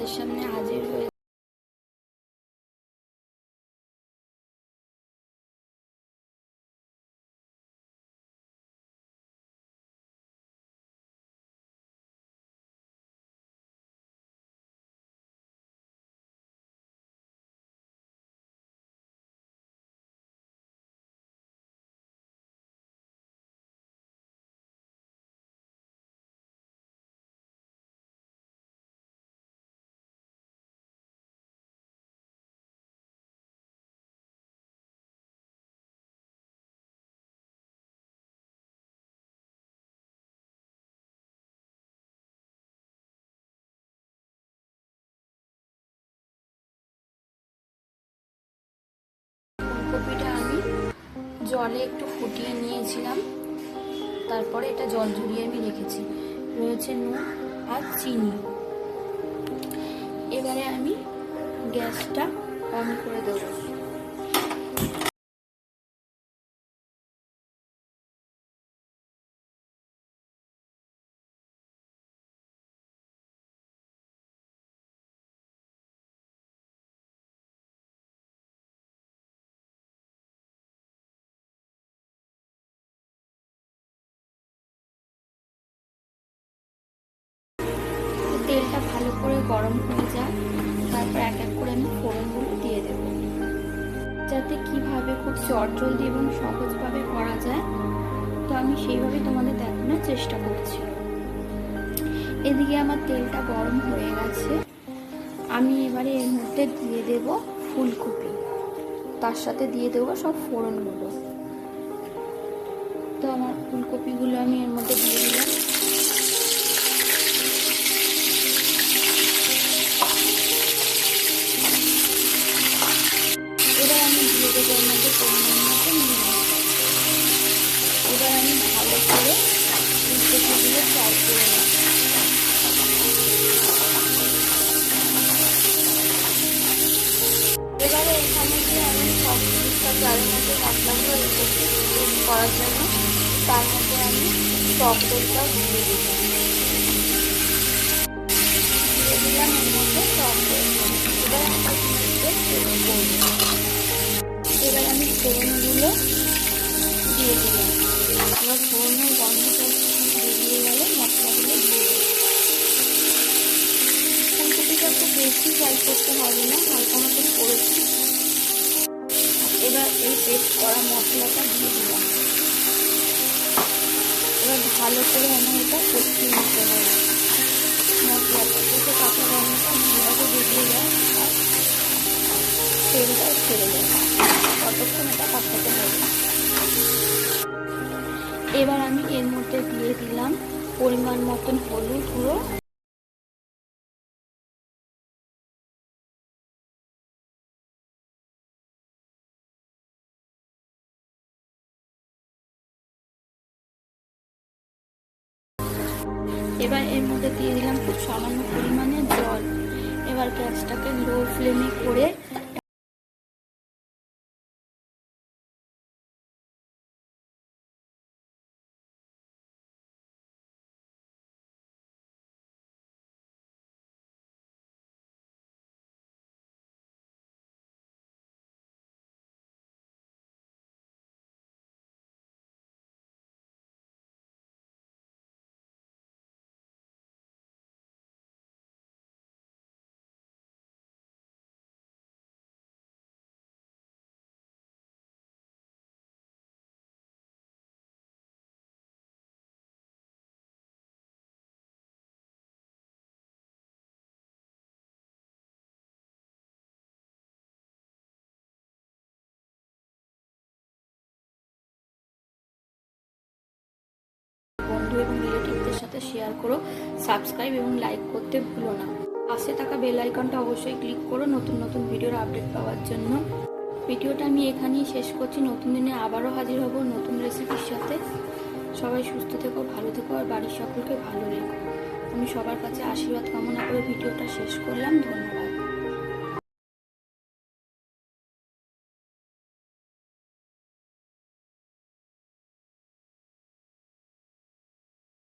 Everyone আমি রিয়া তোমাদের ফুলকপিটা আমি জলে একটু ফুটিয়ে নিয়েছিলাম। তারপরে এটা জল ঝরিয়ে আমি রেখেছি। রয়েছে নুন আর চিনি। এবারে আমি গ্যাসটা অন করে দেবো। গরম হয়ে যায়, তারপর এক এক করে আমি ফোড়নগুলো দিয়ে দেব। যাতে কীভাবে খুব চটজলদি এবং সহজভাবে করা যায়, তো আমি সেইভাবে তোমাদের দেখানোর চেষ্টা করছি। এদিকে আমার তেলটা গরম হয়ে গেছে। আমি এবারে এর মধ্যে দিয়ে দেব ফুলকপি। তার সাথে দিয়ে দেবো সব ফোড়নগুলো তো আমার ফুলকপিগুলো আমি এর মধ্যে দিয়ে দিলাম। চালের মধ্যে মশলাগুলো রেখেছি করার জন্য। তার মধ্যে আমি টক দইটাও দিয়ে দিলাম। এর মধ্যে টক দই এবার করব এবার আমি ফোড়নগুলো দিয়ে দিলাম। এবার ফোড়নের গন্ধটা বেরিয়ে গেলে মশলাগুলো দিয়ে ফুলকপিটা বেশি ফ্রাই করতে হবে না, হালকা মতন করেছি। এবার এই পেস্ট করা মশলাটা দিয়ে দিলাম। এবার ভালো করে আমার এটা কষিয়ে নিতে হবে। মশলাটা কাঁচা গন্ধটা ভালোভাবে বেরিয়ে যায় আর তেলটাও ছেড়ে যায় এটা কষাতে হবে। এবার আমি এর মধ্যে দিয়ে দিলাম পরিমাণ মতন হলুদ গুঁড়ো। এবার এর মধ্যে দিয়ে দিলাম খুব সামান্য পরিমাণে জল। এবার গ্যাসটাকে লো ফ্লেমে করে এবং রিলেটিভদের সাথে শেয়ার করো সাবস্ক্রাইব এবং লাইক করতে ভুলো না। পাশে থাকা বেল আইকনটা অবশ্যই ক্লিক করো, নতুন নতুন ভিডিওর আপডেট পাওয়ার জন্য। ভিডিওটা আমি এখানেই শেষ করছি। নতুন দিনে আবারও হাজির হব নতুন রেসিপির সাথে। সবাই সুস্থ থেকো, ভালো থেকো আর বাড়ির সকলকে ভালো রেখো। আমি সবার কাছে আশীর্বাদ কামনা করে ভিডিওটা শেষ করলাম। ধন্যবাদ।